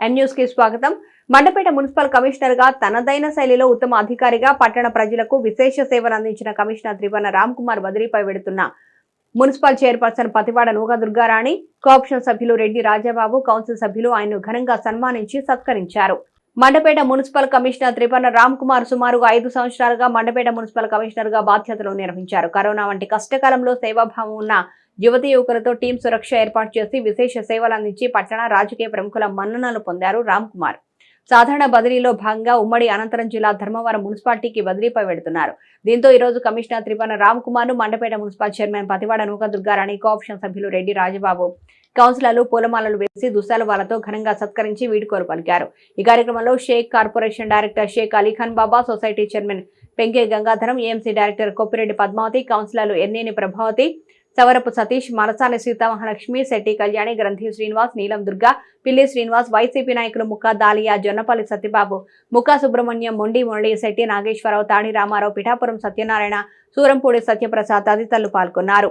ఎన్ న్యూస్కి స్వాగతం. మండపేట మున్సిపల్ కమిషనర్గా తనదైన శైలిలో ఉత్తమ అధికారిగా పట్టణ ప్రజలకు విశేష సేవలు అందించిన కమిషనర్ త్రివర్ణ రామ్ కుమార్ బదిలీపై వెడుతున్న municipal chairperson Pathivada Nooga Durgarani co-option సభ్యులు రెడ్డి రాజాబాబు కౌన్సిల్ సభ్యులు ఆయన్ను ఘనంగా సన్మానించి సత్కరించారు. మండపేట మున్సిపల్ కమిషనర్ త్రిపర్ణ రామ్ కుమార్ సుమారుగా ఐదు సంవత్సరాలుగా మండపేట మున్సిపల్ కమిషనర్గా బాధ్యతలు నిర్వహించారు. కరోనా వంటి కష్టకాలంలో సేవాభావం ఉన్న యువతి యువకులతో టీం సురక్ష ఏర్పాటు చేసి విశేష సేవలు అందించి పట్టణ రాజకీయ ప్రముఖుల మన్ననలు పొందారు రామ్ కుమార్. సాధారణ బదిలీలో భాగంగా ఉమ్మడి అనంతరం జిల్లా ధర్మవరం మున్సిపాలిటీకి బదిలీపై వెడుతున్నారు దీంతో ఈ రోజు commissioner Tripana Ram కుమార్ను Mandapeta municipal chairman Pathivada Nookadurgarani co-option సభ్యులు రెడ్డి రాజబాబు కౌన్సిలర్లు పూలమాలలు వేసి దుస్సాలవాలతో ఘనంగా సత్కరించి వీడుకోలు పలికారు. ఈ కార్యక్రమంలో Shaik corporation director Shaik Alikhan Baba society chairman Penke Gangadharam AMC director Koppireddy Padmavathi కౌన్సిలర్లు ఎన్నేని ప్రభావతి సవరపు సతీష్ మలసాని సీతామహాలక్ష్మి శెట్టి కళ్యాణి గ్రంథి శ్రీనివాస్ నీలం దుర్గా పిల్లి శ్రీనివాస్ వైసీపీ నాయకులు ముక్కా దాలియా జొన్నపల్లి సత్యబాబు ముక్కా సుబ్రహ్మణ్యం మొండి మురళి శెట్టి నాగేశ్వరరావు తాడి రామారావు పిఠాపురం సత్యనారాయణ సూరంపూడి సత్యప్రసాద్ తదితరులు పాల్గొన్నారు.